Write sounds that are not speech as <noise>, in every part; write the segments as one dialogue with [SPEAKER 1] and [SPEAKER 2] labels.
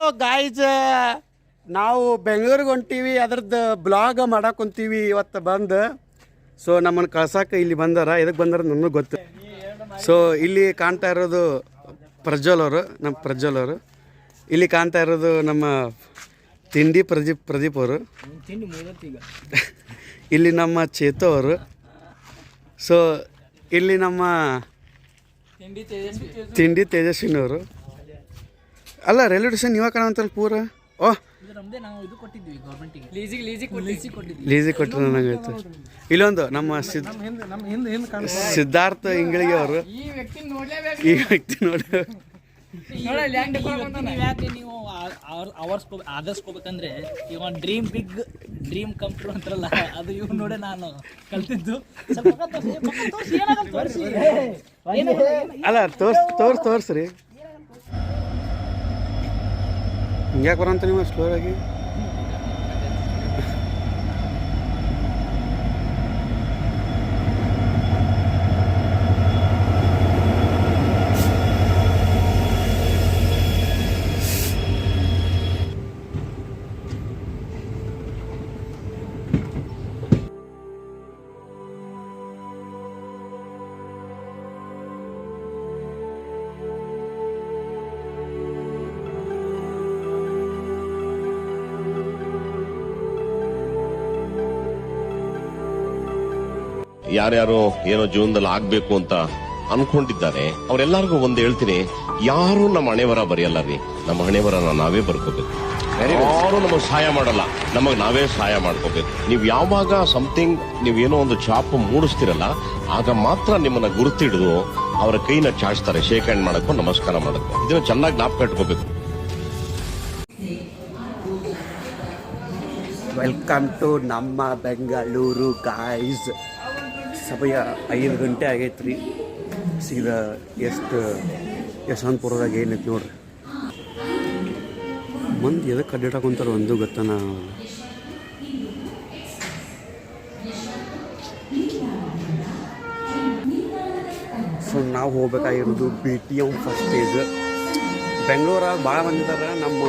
[SPEAKER 1] Guys ನಾವು ಬೆಂಗಳೂರಿಗೆ ಹೊಂಟೀವಿ ಅದ್ರದ್ದು ಬ್ಲಾಗ್ ಮಾಡಕ್ಕೆ ಹೊಂತೀವಿ ಇವತ್ತು ಬಂದು. ಸೊ ನಮ್ಮನ್ನು ಕಳ್ಸಕ್ಕೆ ಇಲ್ಲಿ ಬಂದಾರ ಎದಕ್ಕೆ ಬಂದಾರ ನನಗೆ ಗೊತ್ತು. ಸೊ ಇಲ್ಲಿ ಕಾಣ್ತಾ ಇರೋದು ಪ್ರಜ್ವಲ್ ಅವರು ನಮ್ಮ ಪ್ರಜ್ವಲ್ ಅವರು. ಇಲ್ಲಿ ಕಾಣ್ತಾ ಇರೋದು ನಮ್ಮ ತಿಂಡಿ ಪ್ರದೀಪ್ ಪ್ರದೀಪ್ ಅವರು. <laughs> ಇಲ್ಲಿ ನಮ್ಮ ಚೇತು ಅವರು. ಸೊ ಇಲ್ಲಿ ನಮ್ಮ ತಿಂಡಿ ತೇಜಸ್ವಿನಿ ಅವರು. ಅಲ್ಲ ರೈಲ್ವೆ ಸ್ಟೇಷನ್ ನೀವ ಕಾಣ ಪೂರ ಓಹ್
[SPEAKER 2] ಲೀಸಿಗೆ
[SPEAKER 1] ಕೊಟ್ಟರು ನನಗೈತೆ ಇಲ್ಲೊಂದು ನಮ್ಮ
[SPEAKER 3] ಸಿದ್ಧ
[SPEAKER 1] ಸಿದ್ಧಾರ್ಥ ಇಂಗಳಿಗೆ ಅವರು
[SPEAKER 2] ಈ ವ್ಯಕ್ತಿ
[SPEAKER 1] ನೋಡಿ
[SPEAKER 2] ನೀವು ಅವರ್ಸ್ ಆದರ್ಸ್ಕೋಬೇಕಂದ್ರೆ ಈಗ ಒಂದು ಡ್ರೀಮ್ ಬಿಗ್ ಡ್ರೀಮ್ ಕಂಪ್ಯೂಟರ್ ಅಂತಾರಲ್ಲ ಅದು ಇವ್ ನೋಡೆ ನಾನು ಕಲ್ತಿದ್ದು
[SPEAKER 1] ಅಲ್ಲ ತೋರ್ಸ್ ತೋರ್ಸ್ ತೋರ್ಸ್ರಿ ಹಿಂಗ್ಯಾಕೆ ಬರಂತ ನೀವು ಸ್ಲೋ ಆಗಿ
[SPEAKER 4] ಯಾರ್ಯಾರು ಏನೋ ಜೀವನದಲ್ಲಿ ಆಗ್ಬೇಕು ಅಂತ ಅನ್ಕೊಂಡಿದ್ದಾರೆ. ಅವರೆಲ್ಲರಿಗೂ ಒಂದ್ ಹೇಳ್ತೀನಿ ಯಾರು ನಮ್ಮ ಹಣೆವರ ಬರೆಯಲ್ಲ ರೀ. ನಮ್ಮ ಹಣೆವರ ನಾವೇ ಬರ್ಕೋಬೇಕು. ಯಾರು ನಮಗ್ ಸಹಾಯ ಮಾಡಲ್ಲ ನಮಗ್ ನಾವೇ ಸಹಾಯ ಮಾಡ್ಕೋಬೇಕು. ನೀವು ಯಾವಾಗ ಸಮಥಿಂಗ್ ಏನೋ ಒಂದು ಚಾಪ್ ಮೂಡಿಸ್ತಿರಲ್ಲ ಆಗ ಮಾತ್ರ ನಿಮ್ಮನ್ನ ಗುರುತಿಡಿದು ಅವರ ಕೈನ ಚಾಚ್ತಾರೆ. ಶೇಕ್ ಹ್ಯಾಂಡ್ ಮಾಡಕ್ಕೂ ನಮಸ್ಕಾರ ಮಾಡಕ್ಕೋ. ಇದನ್ನ ಚೆನ್ನಾಗಿ ಜ್ಞಾಪಕ ಇಟ್ಕೋಬೇಕು.
[SPEAKER 1] ವೆಲ್ಕಮ್ ಟು ನಮ್ಮ ಬೆಂಗಳೂರು ಗಾಯ್ಸ್ ಸಮಯ ಐದು ಗಂಟೆ ಆಗೈತೆ ರೀ. ಸೀದಾ ಎಷ್ಟು ಯಶವಂತಪುರದಾಗ ಏನೈತಿ ನೋಡ್ರಿ. ಮಂದಿ ಎದಕ್ಕೆ ಅಡ್ಡಾಡಕ್ ಕುಂತಾರ ಒಂದು ಗೊತ್ತನ ಸೊ ನಾವು ಹೋಗ್ಬೇಕಾಗಿರೋದು B T M first stage ಬೆಂಗಳೂರಾಗ ಭಾಳ ಬಂದಿದ್ದಾರೆ ನಮ್ಮ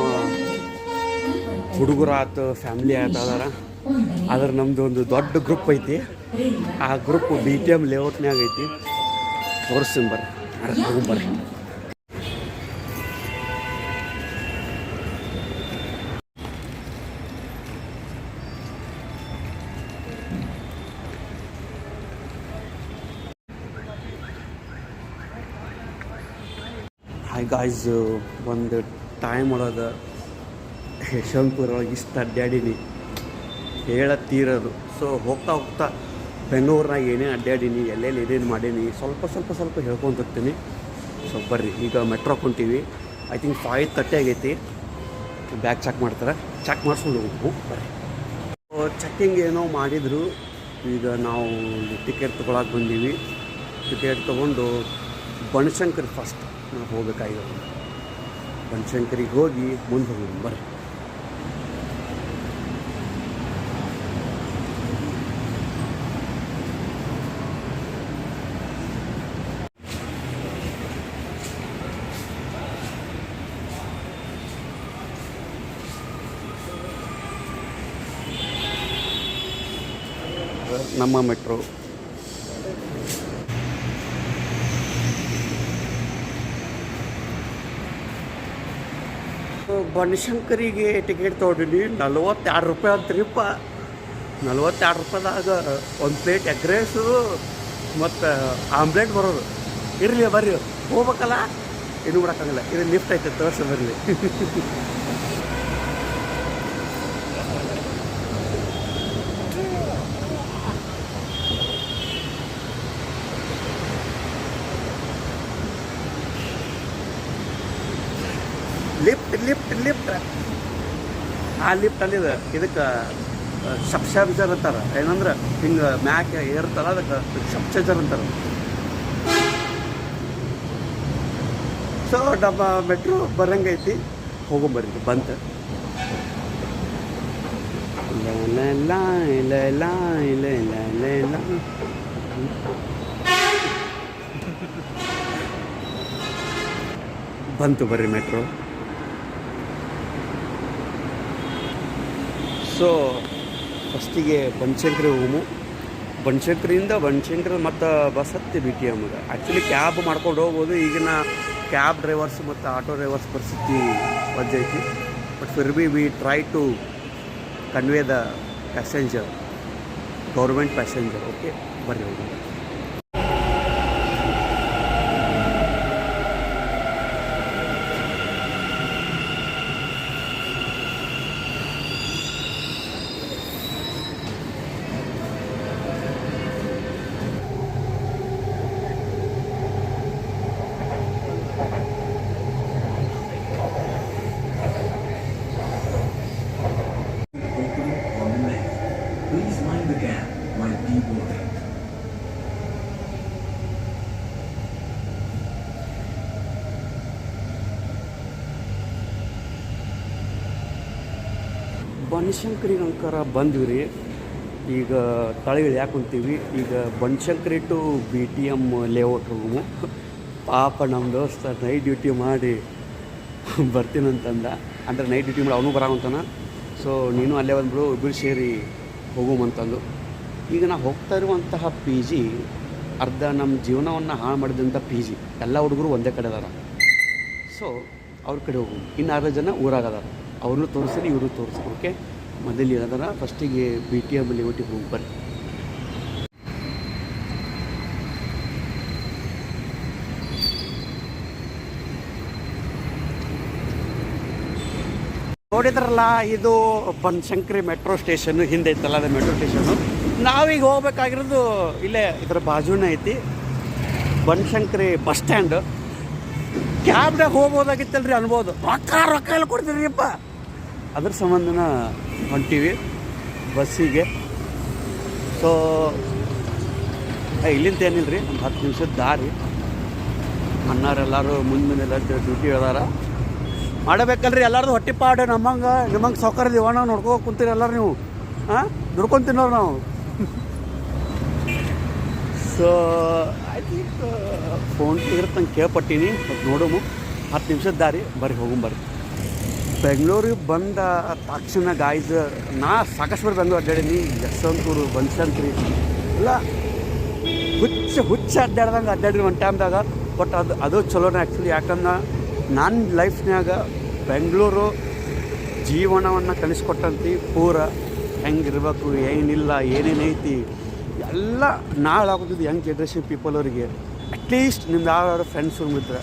[SPEAKER 1] ಹುಡುಗರಾತು ಫ್ಯಾಮಿಲಿ ಫ್ಯಾಮ್ಲಿ ಆಯ್ತು ಆದ್ರೆ ನಮ್ದು ಒಂದು ದೊಡ್ಡ ಗ್ರೂಪ್ ಐತಿ. ಆ ಗ್ರೂಪ್ ಬಿ ಟಿ ಎಂ ಲೇಔಟ್ನಾಗ ಐತಿ. ತೋರಿಸ್ತೀನಿ ಬರ್ರಿ. ಅರ್ಧ ಬರ್ರಿ. ಗಾಯ್ಸ್ ಒಂದು ಟೈಮ್ ಒಳಗೆ ಯಶವಂತಪುರ ಒಳಗೆ ಇಷ್ಟು ಅಡ್ಡಾಡೀನಿ ಹೇಳತ್ತೀರೋದು ಸೊ ಹೋಗ್ತಾ ಹೋಗ್ತಾ ಬೆಂಗಳೂರಿನಾಗ ಏನೇನು ಅಡ್ಡಾಡೀನಿ, ಎಲ್ಲೆಲ್ಲಿ ಏನೇನು ಮಾಡೀನಿ, ಸ್ವಲ್ಪ ಸ್ವಲ್ಪ ಸ್ವಲ್ಪ ಹೇಳ್ಕೊಂತಿರ್ತೀನಿ ಸೊ ಬರ್ರಿ, ಈಗ ಮೆಟ್ರೋ ಹೊಂಟೀವಿ ಐ ಥಿಂಕ್ ಫೈವ್ ತರ್ಟಿ ಆಗೈತಿ. ಬ್ಯಾಗ್ ಚೆಕ್ ಮಾಡ್ತಾರೆ. ಚೆಕ್ ಮಾಡಿಸ್ಕೊಂಡು ಹೋಗ್ಬೇಕು. ಬರ್ರಿ. ಚೆಕ್ಕಿಂಗ್ ಏನೋ ಮಾಡಿದರು. ಈಗ ನಾವು ಟಿಕೆಟ್ ತೊಗೊಳಕ್ಕೆ ಬಂದೀವಿ. ಟಿಕೆಟ್ ತೊಗೊಂಡು ಬನಶಂಕರಿ ಫಸ್ಟ್ ನಾವು ಹೋಗ್ಬೇಕಾಗಿರೋದು. ಬನಶಂಕರಿಗೆ ಹೋಗಿ ಮುಂದೆ ಹೋಗಿ ಬರ್ರಿ. ನಮ್ಮ ಮೆಟ್ರೋ. ಬನಶಂಕರಿಗೆ ಟಿಕೆಟ್ ತೊಗೊಂಡಿನಿ, ನಲ್ವತ್ತೆರಡು ರೂಪಾಯಿ ಅಂತ್ರಿಪ್ಪ ನಲ್ವತ್ತೆರಡು ರೂಪಾಯಿದಾಗ ಒಂದು ಪ್ಲೇಟ್ ಎಗ್ ರೈಸು ಮತ್ತು ಆಮ್ಲೆಟ್ ಬರೋದು. ಇರಲಿ ಬರ್ರಿ, ಹೋಗ್ಬೇಕಲ್ಲ? ಏನು ಮಾಡೋಕ್ಕಾಗಲ್ಲ ಇದು ಲಿಫ್ಟ್ ಐತೆ, ತೋರಿಸಿ ಬರಲಿ <laughs> ಆ ಲಿಫ್ಟ್ ಅಲ್ಲಿ ಇದಕ್ಕೆ ಸಬ್ಸಾಬ್ಸರ್ ಅಂತಾರೆ. ಏನಂದ್ರೆ, ಹಿಂಗೆ ಮ್ಯಾಕ್ ಏರ್ತಾರ ಅದಕ್ಕೆ ಸಬ್ಸೇಜರ್ ಅಂತಾರೆ. ಸೊ ಡಬ್ಬ ಮೆಟ್ರೋ ಬರಂಗೈತಿ. ಹೋಗೊಂಬರ್ರಿ ಬಂತು. ಇಲ್ಲ ಇಲ್ಲ ಇಲ್ಲ ಇಲ್ಲ ಇಲ್ಲ ಇಲ್ಲ ಇಲ್ಲ ಬಂತು ಬರ್ರಿ ಮೆಟ್ರೋ ಸೊ, ಫಸ್ಟಿಗೆ ಬನಶಂಕರಿ ಹೋಮು ಬನಶಂಕರಿಯಿಂದ ಬನಶಂಕರಿ ಮತ್ತು ಬಸ್ ಹತ್ತಿ ಬಿ ಟಿ ಎಮ್ಗೆ ಆ್ಯಕ್ಚುಲಿ ಕ್ಯಾಬ್ ಮಾಡ್ಕೊಂಡು ಹೋಗ್ಬೋದು. ಈಗಿನ ಕ್ಯಾಬ್ ಡ್ರೈವರ್ಸ್ ಮತ್ತು ಆಟೋ ಡ್ರೈವರ್ಸ್ ಪರಿಸ್ಥಿತಿ ವಜ್ಜೈತಿ ಬಟ್ ಫಿರ್ B we try to convey the passenger government passenger okay ಬರ್ರಿ ಹೋಗಿ ಬನಶಂಕರಿಗೆ ಅಂಕರ ಬಂದ್ವಿ ರೀ. ಈಗ ತಳಗಿಳಿ ಯಾಕೆ ಕುಂತೀವಿ? ಈಗ Banashankari to B T M layout room ಪಾಪ ನಮ್ಮ ದೋಸ್ತ ನೈಟ್ ಡ್ಯೂಟಿ ಮಾಡಿ ಬರ್ತೀನಂತಂದ ಅಂದರೆ ನೈಟ್ ಡ್ಯೂಟಿ ಮಾಡಿ ಅವನು ಬರಾಗಂತಾನ ಸೊ ನೀನು ಅಲ್ಲೇ ಬಂದ್ಬಿಡು ಇಬ್ಬರು ಸೇರಿ ಹೋಗುಮಂತಂದು ಈಗ ನಾವು ಹೋಗ್ತಾ ಇರುವಂತಹ ಪಿ ಜಿ ಅರ್ಧ ನಮ್ಮ ಜೀವನವನ್ನು ಹಾಳು ಮಾಡಿದಂಥ ಪಿ ಜಿ ಎಲ್ಲ ಹುಡುಗರು ಒಂದೇ ಕಡೆ ಅದಾರ. ಸೊ ಅವ್ರ ಕಡೆ ಹೋಗು ಇನ್ನು ಅರ್ಧ ಜನ ಊರಾಗ ಅದಾರ. ಅವ್ರನ್ನೂ ತೋರಿಸ್ತೀನಿ ಇವರು ತೋರಿಸ್ತೀನಿ, ಓಕೆ? ಮೊದಲು ಅದರ ಫಸ್ಟಿಗೆ ಬಿ ಟಿ ಎಮ್ಮಲ್ಲಿ ಒಟ್ಟಿಗೆ ಹೋಗಿ ಬರ್ರಿ. ನೋಡಿದ್ರಲ್ಲ, ಇದು ಬನಶಂಕರಿ ಮೆಟ್ರೋ ಸ್ಟೇಷನ್, ಹಿಂದೆ ಇತ್ತಲ್ಲ ಅದು ಮೆಟ್ರೋ ಸ್ಟೇಷನ್ನು ನಾವೀಗ ಹೋಗ್ಬೇಕಾಗಿರೋದು ಇಲ್ಲೇ, ಇದರ ಬಾಜುನೇ ಐತಿ. Banashankari bus stand. ಕ್ಯಾಬ್ನಾಗ ಹೋಗ್ಬೋದಾಗಿತ್ತಲ್ರಿ ಅನ್ಬೋದು. ರೊಕ್ಕ ರೊಕ್ಕ ಎಲ್ಲ ಕೊಡ್ತೀರಿಪ್ಪ. ಅದ್ರ ಸಂಬಂಧನ ಹೊಂಟೀವಿ ಬಸ್ಸಿಗೆ. ಸೊ ಇಲ್ಲಿಂದ ಏನಿಲ್ಲ ರೀ ಒಂದು ಹತ್ತು ನಿಮಿಷದ ದಾರಿ. ಅಣ್ಣಾರೆಲ್ಲರೂ ಮುಂದೆ ಎಲ್ಲ ಡ್ಯೂಟಿ ಹೇಳ್ದಾರ. ಮಾಡಬೇಕಲ್ರಿ, ಎಲ್ಲರದು ಹೊಟ್ಟೆ ಪಾಡು, ನಮ್ಮಂಗೆ, ನಿಮ್ಮಂಗೆ ಸೌಕರ್ಯ ದಿವಾಣ ನೋಡ್ಕೋ ಕುಂತೀರಿ ಎಲ್ಲರೂ ನೀವು. ಹಾಂ ದುಡ್ಕೊಂಡು ತಿನ್ನೋರು ನಾವು. So I think PhonePe ಇರುತ್ತಂಗೆ ಕೇಳ್ಪಟ್ಟೀನಿ. ಮತ್ತು ನೋಡೋಮು. ಹತ್ತು ನಿಮಿಷದ ದಾರಿ, ಬರ್ರಿ ಹೋಗು ಬರ್ರಿ. ಬೆಂಗಳೂರಿಗೆ ಬಂದ ತಕ್ಷಣ ಗಾಯ್ಸ್ ನಾ ಸಾಕಷ್ಟು ಬೆಂಗಳೂರು ಅಡ್ಡಾಡೀನಿ ಯಶವಂತೂರು ಬನಶಂಕರಿ ಎಲ್ಲ ಹುಚ್ಚ ಹುಚ್ಚ ಅಡ್ಡಾಡ್ದಂಗೆ ಅಡ್ಡಾಡಿ ಒಂದು ಟೈಮ್ದಾಗ ಬಟ್ ಅದು ಅದು ಚಲೋನೇ ಆ್ಯಕ್ಚುಲಿ ಯಾಕಂದ್ರೆ ನನ್ನ ಲೈಫ್ನಾಗ ಬೆಂಗಳೂರು ಜೀವನವನ್ನು ಕಲಿಸ್ಕೊಟ್ಟಂತಿ ಪೂರ. ಹೆಂಗಿರ್ಬೇಕು, ಏನಿಲ್ಲ ಏನೇನೈತಿ ಎಲ್ಲ ನಾಳೆ ಆಗೋದಿದ್ದು ಯಂಗ್ ಜನ್ರೇಷನ್ ಪೀಪಲ್ ಅವರಿಗೆ. ಅಟ್ಲೀಸ್ಟ್ ನಿಮ್ದು ಯಾವ್ಯಾವ ಫ್ರೆಂಡ್ಸ್ ಇದ್ರೆ.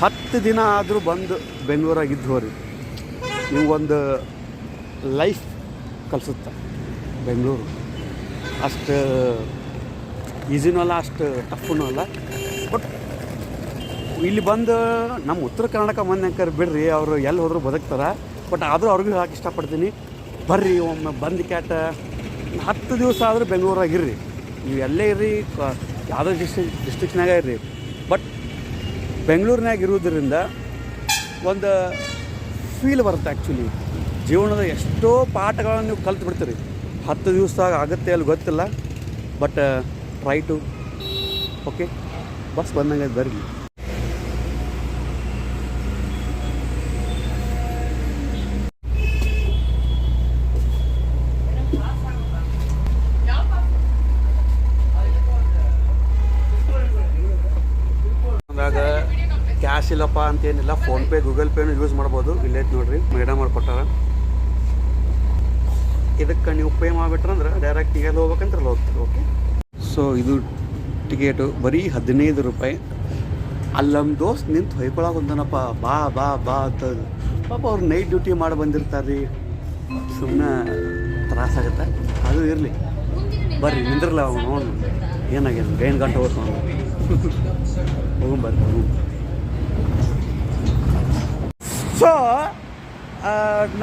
[SPEAKER 1] ಹತ್ತು ದಿನ ಆದರೂ ಬಂದು ಬೆಂಗಳೂರಾಗಿದ್ದು ಹೋರಿ. ನಿಮ್ಗೊಂದು ಲೈಫ್ ಕಲಿಸುತ್ತೆ ಬೆಂಗಳೂರು. ಅಷ್ಟು ಈಸಿನೂ ಅಲ್ಲ, ಅಷ್ಟು ಟಫ್ನೂ ಅಲ್ಲ. ಬಟ್ ಇಲ್ಲಿ ಬಂದು ನಮ್ಮ ಉತ್ತರ ಕರ್ನಾಟಕ ಮಂದಿ ಬಿಡ್ರಿ, ಅವರು ಎಲ್ಲಿ ಹೋದರೂ ಬದುಕ್ತಾರೆ. ಬಟ್ ಆದರೂ ಅವ್ರಿಗೂ ಹೇಳಕ್ಕೆ ಇಷ್ಟಪಡ್ತೀನಿ, ಬರ್ರಿ, ಒಮ್ಮೆ ಬಂದು ಕ್ಯಾಟ ಹತ್ತು ದಿವಸ ಆದರೂ ಬೆಂಗಳೂರಾಗ ಇರ್ರಿ. ನೀವು ಎಲ್ಲೇ ಇರ್ರಿ ಯಾವುದೋ ಡಿಸ್ಟಿಕ್ ಡಿಸ್ಟಿಕ್ನಾಗ ಇರ್ರಿ. ಬಟ್ ಬೆಂಗಳೂರಿನಾಗ ಇರೋದ್ರಿಂದ ಒಂದು ಫೀಲ್ ಬರುತ್ತೆ ಆ್ಯಕ್ಚುಲಿ ಜೀವನದ ಎಷ್ಟೋ ಪಾಠಗಳನ್ನು ನೀವು ಕಲ್ತು ಬಿಡ್ತೀರಿ. ಹತ್ತು ದಿವಸ ಆಗುತ್ತೆ ಅಲ್ಲಿ ಗೊತ್ತಿಲ್ಲ but try to okay bus ಬಂದಂಗೆ ಬರ್ರಿ ಇಲ್ಲಪ್ಪ ಅಂತೇನಿಲ್ಲ ಫೋನ್ಪೇ ಗೂಗಲ್ ಪೇನು ಯೂಸ್ ಮಾಡ್ಬೋದು. ಇಲ್ಲೇ ನೋಡ್ರಿ, ಮೇಡಮ್ ಅವ್ರು ಕೊಟ್ಟಾರ. ಇದಕ್ಕೆ ನೀವು ಪೇ ಮಾಡಿಬಿಟ್ರಂದ್ರೆ ಡೈರೆಕ್ಟ್ ಈಗ ಹೋಗ್ಬೇಕಂದ್ರೆ ಹೋಗ್ತೀರಿ ಓಕೆ ಸೊ ಇದು ಟಿಕೆಟು ಬರೀ ಹದಿನೈದು ರೂಪಾಯಿ. ಅಲ್ಲಿ ನಮ್ಮ ದೋಸ್ತ್ ನಿಂತು ಹೊಯ್ಕೊಳಕ್ಕೆ ಹೊಂದನಪ್ಪ. ಬಾ ಬಾ ಬಾ ಅಂತ. ಪಾಪ ಅವ್ರು ನೈಟ್ ಡ್ಯೂಟಿ ಮಾಡಿ ಬಂದಿರ್ತಾರೆ ರೀ ಸುಮ್ಮನೆ ತ್ರಾಸಾಗತ್ತೆ ಅದು ಇರಲಿ. ಬರ್ರಿ, ನಿಂದ್ರಲ್ಲ ಅವನು. ನೋಡು ಏನಾಗ್ಯದ? ಗೈನ್ ಗಂಟೆ ಹೋಗ್ತು ಅವ್ನು ಹೋಗು ಬರ್ರಿ, ಹೋಗು. ಸೊ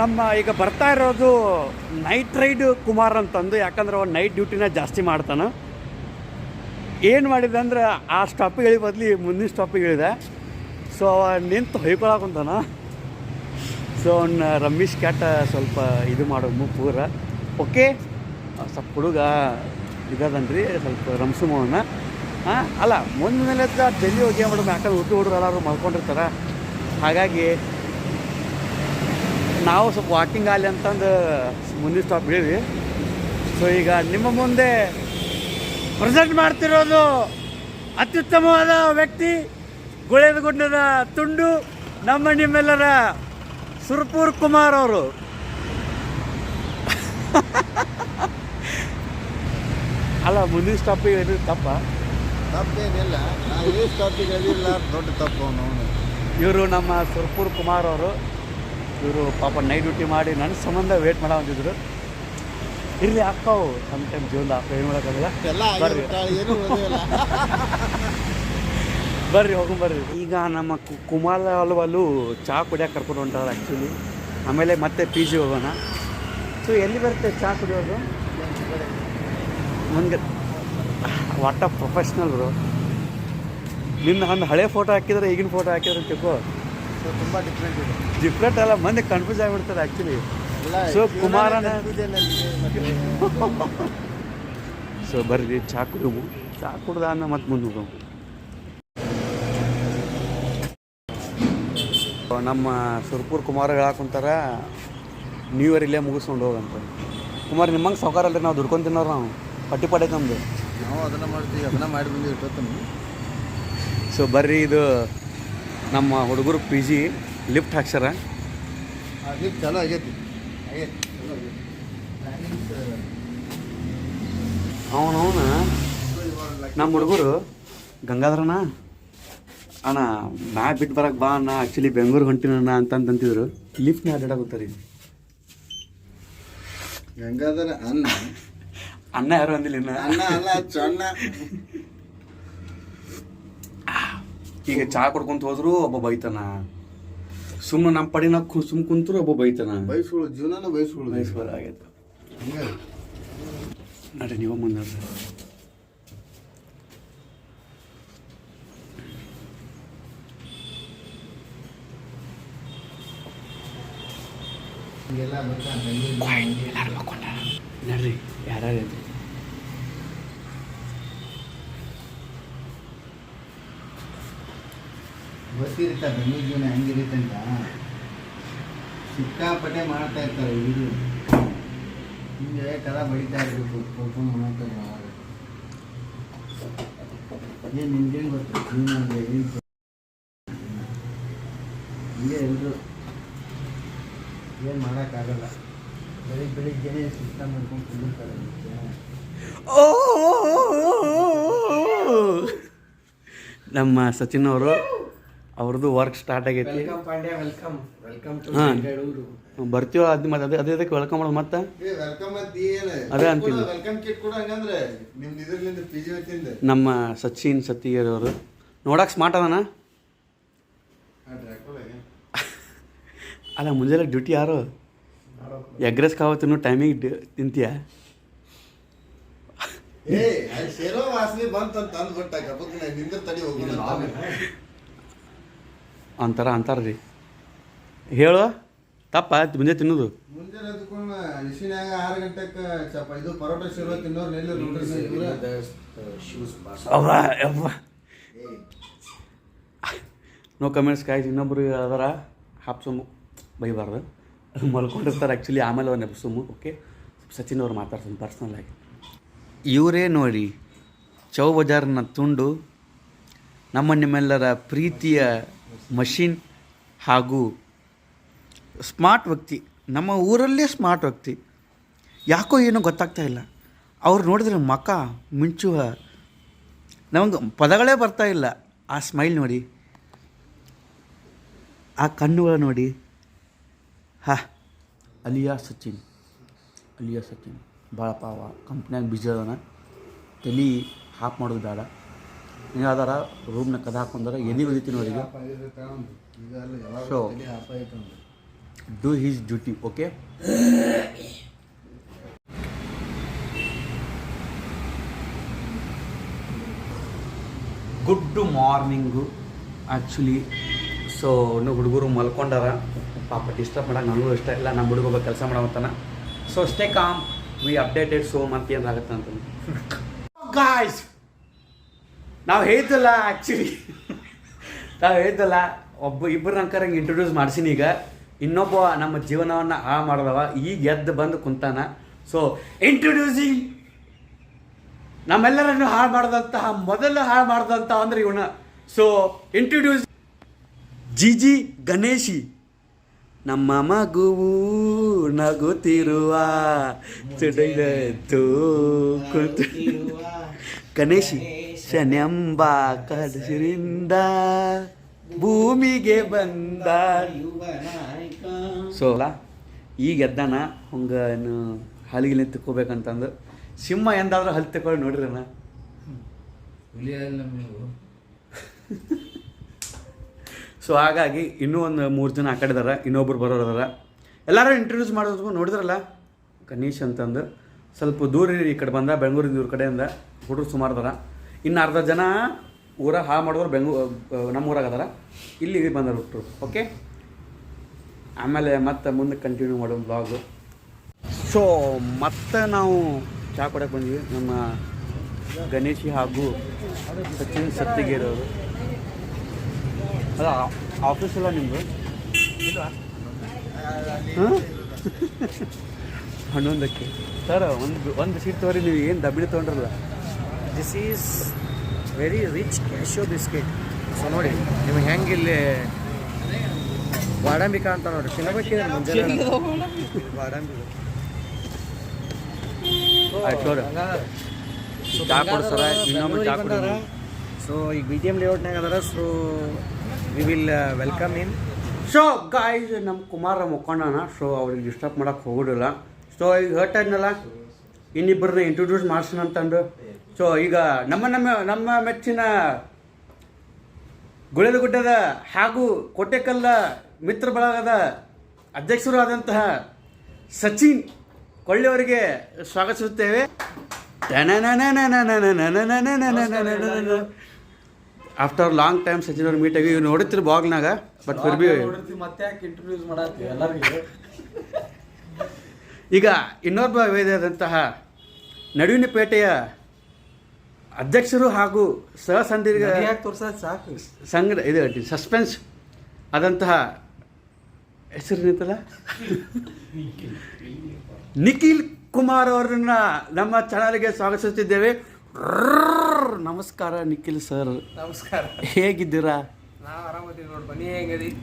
[SPEAKER 1] ನಮ್ಮ ಈಗ ಬರ್ತಾ ಇರೋದು ನೈಟ್ ರೈಡ್ ಕುಮಾರ್ ಅಂತಂದು, ಯಾಕಂದ್ರೆ ಅವ್ನು ನೈಟ್ ಡ್ಯೂಟಿನ ಜಾಸ್ತಿ ಮಾಡ್ತಾನೆ. ಏನು ಮಾಡಿದೆ ಅಂದ್ರೆ, ಆ ಸ್ಟಾಪಿಗೆ ಇಳಿ ಬದಲಿ ಮುಂದಿನ ಸ್ಟಾಪಿಗೆ ಇಳಿದೆ. ಸೊ ಅವ ನಿಂತು ಹೊಯ್ಕೊಳಕ್ಕೆ ಕುಂತಾನ. ಸೊ ಅವ್ನ ರಮೇಶ್ ಕ್ಯಾಟ ಸ್ವಲ್ಪ ಇದು ಮಾಡೋ ಪೂರ. ಓಕೆ ಸ್ವಲ್ಪ ಹುಡುಗ ಇದನ್ರಿ ಸ್ವಲ್ಪ ರಮಸುಮವನ್ನ ಹಾಂ ಅಲ್ಲ ಮುಂದಿನ ಡೆಲ್ಲಿ ಹೋಗಿ ಮಾಡೋದು ಯಾಕಂದ್ರೆ ಹುಟ್ಟು ಹುಡುಗರು ಎಲ್ಲರೂ ಮಲ್ಕೊಂಡಿರ್ತಾರೆ. ಹಾಗಾಗಿ ನಾವು ಸ್ವಲ್ಪ ವಾಕಿಂಗ್ ಆಗಲಿ ಅಂತಂದು ಮುಂದಿನ ಸ್ಟಾಪ್ ಇಡೀವಿ ಸೊ ಈಗ ನಿಮ್ಮ ಮುಂದೆ ಪ್ರೆಸೆಂಟ್ ಮಾಡ್ತಿರೋದು ಅತ್ಯುತ್ತಮವಾದ ವ್ಯಕ್ತಿ ಗುಳೇದಗುಡ್ಡದ ತುಂಡು ನಮ್ಮ ನಿಮ್ಮೆಲ್ಲರ ಸುರ್ಪೂರ್ ಕುಮಾರ್ ಅವರು. <laughs> ಅಲ್ಲ ಮುಂದಿನ ಸ್ಟಾಪಿಗೆ ಇದು ತಪ್ಪ?
[SPEAKER 5] ತಪ್ಪೇನಿಲ್ಲ. ನಾವು ಈ ಸ್ಟಾಪಿಗೆ ಇಲ್ಲ ದೊಡ್ಡ ತಪ್ಪು ಅವನು.
[SPEAKER 1] ಇವರು ನಮ್ಮ ಸುರ್ಪೂರ್ ಕುಮಾರ್ ಅವರು. ಇವರು ಪಾಪ ನೈಟ್ ಡ್ಯೂಟಿ ಮಾಡಿ ನನ್ನ ಸಂಬಂಧ ವೇಟ್ ಮಾಡೋ ಅಂತಿದ್ರು. ಇರಲಿ ಅಕ್ಕವು ಸಮ್ ಟೈಮ್ ಜೀವನದ ಅಕ್ಕ ಏನು ಮಾಡೋಕ್ಕಾಗಲ್ಲ. ಬರ್ರಿ. <laughs> ಬರ್ರಿ ಹೋಗು ಬರ್ರಿ. ಈಗ ನಮ್ಮ ಕುಮಾರ ಅಲ್ವಲ್ಲೂ ಚಹಾ ಕುಡಿಯೋಕೆ ಕರ್ಕೊಂಡು ಹೊಂಟಾರ ಆ್ಯಕ್ಚುಲಿ ಆಮೇಲೆ ಮತ್ತೆ ಪಿ ಜಿ ಹೋಗೋಣ. ಸೊ ಎಲ್ಲಿ ಬರುತ್ತೆ ಚಹಾ ಕುಡಿಯೋದು? ನನಗೆ ವಾಟ ಪ್ರೊಫೆಷ್ನಲ್ರು ನಿನ್ನ ಒಂದು ಹಳೆ ಫೋಟೋ ಹಾಕಿದರೆ ಈಗಿನ ಫೋಟೋ ಹಾಕಿದ್ರೆ ತಿಳ್ಕೋ.
[SPEAKER 5] ಸೊ ತುಂಬ ಡಿಫ್ರೆಂಟ್ ಇದೆ.
[SPEAKER 1] ಡಿಫ್ರೆಂಟ್ ಅಲ್ಲ ಮಂದಿ ಕನ್ಫ್ಯೂಸ್ ಆಗಿಬಿಡ್ತಾರೆ ಆ್ಯಕ್ಚುಲಿ
[SPEAKER 5] ಸೊ
[SPEAKER 1] ಕುಮಾರನ-. ಸೊ <laughs> ಬರ್ರಿ ಚಾ ಕುಡಿವು ಚಾ ಕುಡ್ದ ಆಮೇಲೆ ಮತ್ತೆ ಮುಂದೆ ನಮ್ಮ ಸುರ್ಪುರ್ ಕುಮಾರ ಹೇಳಾಕುಂತಾರ ನ್ಯೂ ಇಯರ್ ಇಲ್ಲೇ ಮುಗಿಸ್ಕೊಂಡು ಹೋಗಂತ. ಕುಮಾರ್ ನಿಮ್ಮಂಗೆ ಸಾವುಕಾರ ಅಲ್ರಿ ನಾವು ದುಡ್ಕೊಂಡು ತಿನ್ನೋರು ನಾವು. ಪಟ್ಟಿ ಪಡೈತೆ ನಮ್ಮದು
[SPEAKER 5] ನಾವು ಅದನ್ನ ಮಾಡ್ತೀವಿ ಅದನ್ನ ಮಾಡಿ ಇಟ್ಟೊತ್ತನು
[SPEAKER 1] ಸೊ ಬರ್ರಿ ಇದು ನಮ್ಮ ಹುಡುಗರು ಪಿ ಜಿ ಲಿಫ್ಟ್ ಹಾಕ್ಸ್ಯಾರ.
[SPEAKER 5] ಲಿಫ್ಟ್ ಚಲೋ ಆಗೈತಿ.
[SPEAKER 1] ಅವನವನ ನಮ್ಮ ಹುಡುಗರು ಗಂಗಾಧರನ ಅಣ್ಣ ನಾ ಬಿಟ್ಟು ಬರಕ್ಕೆ ಬಾ ಅಣ್ಣ ಆ್ಯಕ್ಚುಲಿ ಬೆಂಗಳೂರು ಹೊಂಟಿನಣ್ಣ ಅಂತಂತಂತಿದ್ರು. ಅಂತಿದ್ರು ಲಿಫ್ಟ್ನ ರೀ
[SPEAKER 5] ಗಂಗಾಧರ ಅನ್ನ
[SPEAKER 1] ಅಣ್ಣ ಯಾರು ಅಂದಿಲ್ಲ ಇನ್ನ.
[SPEAKER 5] ಅಣ್ಣ ಅಲ್ಲ ಚೊನ್ನ
[SPEAKER 1] ಈಗ ಚಹಾ ಕೊಡ್ಕೊಂತ ಹೋದ್ರು ಒಬ್ಬ ಬೈತಾನ. ಸುಮ್ಮನೆ ನಮ್ಮ ಪಡಿನ ಕು ಸುಮ್ ಕುಂತರು ಒಬ್ಬ ಬೈತಾನ.
[SPEAKER 5] ಬಯಸ್ಕೊಳ್ಳೋ ಜೀವನ ಬಯಸ್ಕೊಳ್ಳೋ
[SPEAKER 1] ಮೈಸೂರು ಆಗೈತೆ.
[SPEAKER 5] ಹಂಗೆ.
[SPEAKER 1] ನಡ್ರಿ ನೀವು ಮುಂದೆ ನಡ್ರಿ ಯಾರ್ಯಾರು
[SPEAKER 5] ಗೊತ್ತಿರುತ್ತ ಬೆಂಗಳೂರು ಜೀವನ ಹೆಂಗಿರುತ್ತೆ ಅಂತ. ಸಿಕ್ಕಾಪಟ್ಟೆ ಮಾಡ್ತಾ ಇರ್ತಾರೆ ಇದು ಹಿಂಗೆ ಕಲ ಬಡಿತಾ ಇರಬೇಕು ಪರ್ಫಾರ್ಮ್ ಮಾಡ್ತಾ ಯಾವಾಗ. ಏನು ನಿಮ್ಗೇನು ಗೊತ್ತು? ಜೀವನ ಅಂದರೆ ಏನು ಹಿಂಗೆ ಎಲ್ಲರೂ ಏನು ಮಾಡೋಕ್ಕಾಗಲ್ಲ. ಬೆಳಿಗ್ಗೆ ಬೆಳಿಗ್ಗೆನೇ ಸಿಸ್ಟಮ್ ಮಾಡ್ಕೊಂಡು ಕುಂದಿರ್ತಾರೆ
[SPEAKER 1] ನಮ್ಮ ಸಚಿನ್ ಅವರು ಅವ್ರದ್ದು ವರ್ಕ್ ಸ್ಟಾರ್ಟ್ ಆಗೈತಿ.
[SPEAKER 5] Welcome Pandya welcome welcome to
[SPEAKER 1] ಹಾ.
[SPEAKER 5] ಬೆಂಗಳೂರು.
[SPEAKER 1] ಬರ್ತೀವ ಅದು ಮತ್ತೆ ಅದೇ ಅದೇ ಅದಕ್ಕೆ ವೆಲ್ಕಮ್ ಮಾಡೋದು ಮತ್ತೆ?
[SPEAKER 5] ವೆಲ್ಕಮ್ ಅಂತ ಏನು?
[SPEAKER 1] ಅದೇ ಅಂತೀನಿ.
[SPEAKER 5] ವೆಲ್ಕಮ್ ಕಿಟ್ ಕೂಡ ಹಂಗಂದ್ರೆ. ನಿಮ್ದು ಇದ್ರಲ್ಲಿಂದ ಪಿ ಜಿ ಹೊತ್ತಿಂದ.
[SPEAKER 1] ನಮ್ಮ ಸಚಿನ್ ಸತ್ತಿಗೇರ್ ಅವರು ನೋಡಕ್ಕೆ ಸ್ಮಾರ್ಟ್ ಅದಾನ ಅಲ್ಲ ಮುಂಜಾನೆ ಡ್ಯೂಟಿ ಯಾರು? ಎಗ್ರೆಸ್ ಕಾವ ತಿನ್ನೋ ಟೈಮಿಗೆ ತಿಂತೀಯ
[SPEAKER 5] ಏ ಅಲ್ಲಿ ಸೇರೋ ವಾಸನೆ ಬಂತ ಅಂತ ಅಂದ್ಬಿಟ್ಟ ಕಬ್ಬಕ್ಕೆ ತಡಿ ಹೋಗೋಣ
[SPEAKER 1] ಅಂತಾರ ರೀ. ಹೇಳು ತಪ್ಪ ಮುಂದೆ ತಿನ್ನೋದು.
[SPEAKER 5] ಮುಂಜಾನೆ ಎದ್ಕೊಂಡು ಇಸಿನ್ಯಾಗ ಆರು ಗಂಟೆಗೆ ಚಪ ಇದು ಪರೋಟ ಶಿರೋ ತಿನ್ನೋರು ನೆಲ್ಲ ನೋಡ್ರಿ
[SPEAKER 1] ಅವ್ವ ಯವ್ವ ನೋ ಕಮೆಂಟ್ಸ್ ಕಾಯ್ಸ್ ಇನ್ನೊಬ್ರು ಅದರ ಹಾಪ್ಸೊಮ್ಮು ಬೈಬಾರ್ದು. ಮಲ್ಕೊಂಡಿರ್ತಾರೆ ಆ್ಯಕ್ಚುಲಿ ಆಮೇಲೆ ಅವ್ರು ನೆಪ್ಸೊಮ್ಮು ಓಕೆ ಸಚಿನ್ ಅವ್ರು ಮಾತಾಡ್ತೀನಿ ಪರ್ಸ್ನಲ್ ಆಗಿ. ಇವರೇ ನೋಡಿ ಚೌ ಬಜಾರ್ನ ತುಂಡು ನಮ್ಮ ನಿಮ್ಮೆಲ್ಲರ ಪ್ರೀತಿಯ ಮಷಿನ್ ಹಾಗೂ ಸ್ಮಾರ್ಟ್ ವ್ಯಕ್ತಿ, ನಮ್ಮ ಊರಲ್ಲೇ ಸ್ಮಾರ್ಟ್ ವ್ಯಕ್ತಿ, ಯಾಕೋ ಏನೋ ಗೊತ್ತಾಗ್ತಾ ಇಲ್ಲ. ಅವ್ರು ನೋಡಿದ್ರೆ ಮಕ ಮಿಂಚುವ, ನಮಗೆ ಪದಗಳೇ ಬರ್ತಾ ಇಲ್ಲ. ಆ ಸ್ಮೈಲ್ ನೋಡಿ, ಆ ಕಣ್ಣುಗಳು ನೋಡಿ. ಹಾ. ಅಲಿಯಾ ಸಚಿನ್ ಅಲಿಯಾ ಸಚಿನ್ ಭಾಳ ಪಾವ, ಕಂಪ್ನ್ಯಾಗ ಬಿಜಿ ಅದಾನ. ತಲೆ ಹಾಪ್ ಮಾಡೋದು ಬೇಡ. ಏನಾದಾರ ರೂಮ್ನ ಕದ ಹಾಕೊಂಡಾರ ಎಲ್ಲಿ ಒದಿತೀನಿ ಅವರಿಗೆ?
[SPEAKER 5] So.
[SPEAKER 1] Do his duty okay good morning actually so ಇನ್ನು ಹುಡುಗರು ಮಲ್ಕೊಂಡಾರ. ಪಾಪ ಡಿಸ್ಟರ್ಬ್ ಮಾಡೋಕೆ ನನಗೂ ಇಷ್ಟ ಇಲ್ಲ. ನಮ್ಮ ಹುಡುಗ ಒಬ್ಬ ಕೆಲಸ ಮಾಡವಂತಾನ so stay calm we updated so ಮತ್ತೆ ಏನಾಗುತ್ತೆ ಅಂತ. <laughs> ಗಾಯ್ಸ್ ನಾವು ಹೇಳ್ತಲ್ಲ ಆ್ಯಕ್ಚುಲಿ ನಾವು ಹೇಳ್ತಲ್ಲ ಒಬ್ಬ ಇಬ್ಬರು ನಂಕರ ಹಂಗೆ ಇಂಟ್ರೊಡ್ಯೂಸ್ ಮಾಡ್ಸೀನಿ ಈಗ. ಇನ್ನೊಬ್ಬ ನಮ್ಮ ಜೀವನವನ್ನು ಆ ಮಾಡಿದವ ಈಗ ಎದ್ದು ಬಂದು ಕುಂತಾನ. ಸೊ ಇಂಟ್ರೊಡ್ಯೂಸಿಂಗ್ ನಮ್ಮೆಲ್ಲರನ್ನು ಹಾಳು ಮಾಡಿದಂತಹ ಮೊದಲು ಹಾಳು ಮಾಡಿದಂಥ ಅಂದ್ರೆ ಇವನ. ಸೊ ಇಂಟ್ರೊಡ್ಯೂಸ್ ಜಿ ಗಣೇಶಿ. ನಮ್ಮ ಮಗುವು ನಗುತ್ತಿರುವ ಕುಳಿತು ಗಣೇಶಿ. ಶನೆಂಬ ಕಡಸಿರಿಂದ ಭೂಮಿಗೆ ಬಂದ ಸೊ ಅಲ್ಲ ಈಗ ಎದ್ದಾನ ಹಂಗ ಹಲಿಗಿಲಿ ತಿಕ್ಕೋಬೇಕಂತಂದು ಸಿಂಹ ಎಂದಾದ್ರೂ ಹಲ್ ತಗೊಳ್ಳಿ ನೋಡ್ರಿನ ಸೊ ಹಾಗಾಗಿ ಇನ್ನೂ ಒಂದು ಮೂರು ಜನ ಆ ಕಡೆ ಇದಾರೆ ಇನ್ನೊಬ್ರು ಬರೋರು ಅದಾರ ಎಲ್ಲರೂ ಇಂಟ್ರೊಡ್ಯೂಸ್ ಮಾಡೋದು ನೋಡಿದ್ರಲ್ಲ? ಗಣೇಶ್ ಅಂತಂದು. ಸ್ವಲ್ಪ ದೂರ ಈ ಕಡೆ ಬಂದ ಬೆಂಗಳೂರಿಂದ ಇವ್ರ ಕಡೆಯಿಂದ ಹುಡುಗರು ಸುಮಾರು ಅದಾರ ಇನ್ನು ಅರ್ಧ ಜನ ಊರ ಹಾಳು ಮಾಡಿದ್ರು ಬೆಂಗಳೂರು ನಮ್ಮ ಊರಾಗದಾರ ಇಲ್ಲಿ ಬಂದರು ಹುಟ್ಟರು ಓಕೆ ಆಮೇಲೆ ಮತ್ತೆ ಮುಂದೆ ಕಂಟಿನ್ಯೂ ಮಾಡೋ ಬ್ಲಾಗು ಸೊ ಮತ್ತೆ ನಾವು ಚಹಾ ಕೊಡಕ್ಕೆ ಬಂದ್ವಿ. ನಮ್ಮ ಗಣೇಶಿ ಹಾಗೂ ಸಚಿನ್ ಸತ್ತಿಗೆ ಇರೋರು. ಆಫೀಸ್ ಎಲ್ಲ ನಿಮ್ಮದು ಹನ್ನೊಂದಕ್ಕೆ. ಸರ್, ಒಂದು ಒಂದು ಸೀಟ್ ತೊಗೊರಿ, ನೀವು ಏನು ಡಬ್ಬಿಣಿ ತೊಗೊಂಡ್ರಲ್ಲ?
[SPEAKER 5] This is very rich cashew biscuit so ನೋಡಿ ನಿಮಗೆ ಹೆಂಗೆ ಇಲ್ಲಿ ಬಾಡಂಬಿಕ ಅಂತ ನೋಡಿ ತಿನ್ನಬೇಕಿದ್ರೆ ಮುಂಜಾನೆ.
[SPEAKER 1] ಕೊಡು
[SPEAKER 5] ಸೊ ಈಗ ಬಿ ಟಿ ಎಂ ಲೇಔಟ್ನಾಗ ಅದರ so we will welcome in
[SPEAKER 1] so guys ನಮ್ಮ ಕುಮಾರ ಮುಖಂಡನ ಸೊ ಅವ್ರಿಗೆ ಡಿಸ್ಟರ್ಬ್ ಮಾಡಕ್ಕೆ ಹೋಗೋದಿಲ್ಲ. ಸೊ ಈಗ ಹೇಳ್ತಾಯಿದ್ನಲ್ಲ ಇನ್ನಿಬ್ಬರನ್ನ ಇಂಟ್ರೊಡ್ಯೂಸ್ ಮಾಡ್ಸೋಣ ಅಂತಂದು ಸೊ ಈಗ ನಮ್ಮ ನಮ್ಮ ನಮ್ಮ ಮೆಚ್ಚಿನ ಗುಳೇದಗುಡ್ಡದ ಹಾಗೂ ಕೋಟೆಕಲ್ಲ ಮಿತ್ರ ಬಳಗದ ಅಧ್ಯಕ್ಷರು ಆದಂತಹ ಸಚಿನ್ ಕೊಳ್ಳೆಯವರಿಗೆ ಸ್ವಾಗತಿಸುತ್ತೇವೆ. ಆಫ್ಟರ್ ಲಾಂಗ್ ಟೈಮ್ ಸಚಿನ್ ಅವ್ರು ಮೀಟ್ ಆಗಿ ನೋಡುತ್ತಿರು ಬಾಗ್ನಾಗ ಬಟ್ ಫಿರ್ ಬಿ
[SPEAKER 2] ಮತ್ತೆ ಯಾಕೆ ಇಂಟ್ರೊಡ್ಯೂಸ್ ಎಲ್ಲರಿಗೂ?
[SPEAKER 1] ಈಗ ಇನ್ನೊಬ್ಬ ವೇದಿಯಾದಂತಹ ನಡುವಿನಪೇಟೆಯ ಅಧ್ಯಕ್ಷರು ಹಾಗೂ ಸಹ ಸಂದಿರ್ಗ
[SPEAKER 2] ಸಾಕು.
[SPEAKER 1] ಸಂಗ್ರ ಇದು ಸಸ್ಪೆನ್ಸ್ ಆದಂತಹ ಹೆಸರು ನಿಂತಲ್ಲ ನಿಖಿಲ್ ಕುಮಾರ್ ಅವರನ್ನ ನಮ್ಮ ಚಾನಲ್ಗೆ ಸ್ವಾಗತಿಸುತ್ತಿದ್ದೇವೆ. ನಮಸ್ಕಾರ ನಿಖಿಲ್ ಸರ್.
[SPEAKER 5] ನಮಸ್ಕಾರ.
[SPEAKER 1] ಹೇಗಿದ್ದೀರಾ?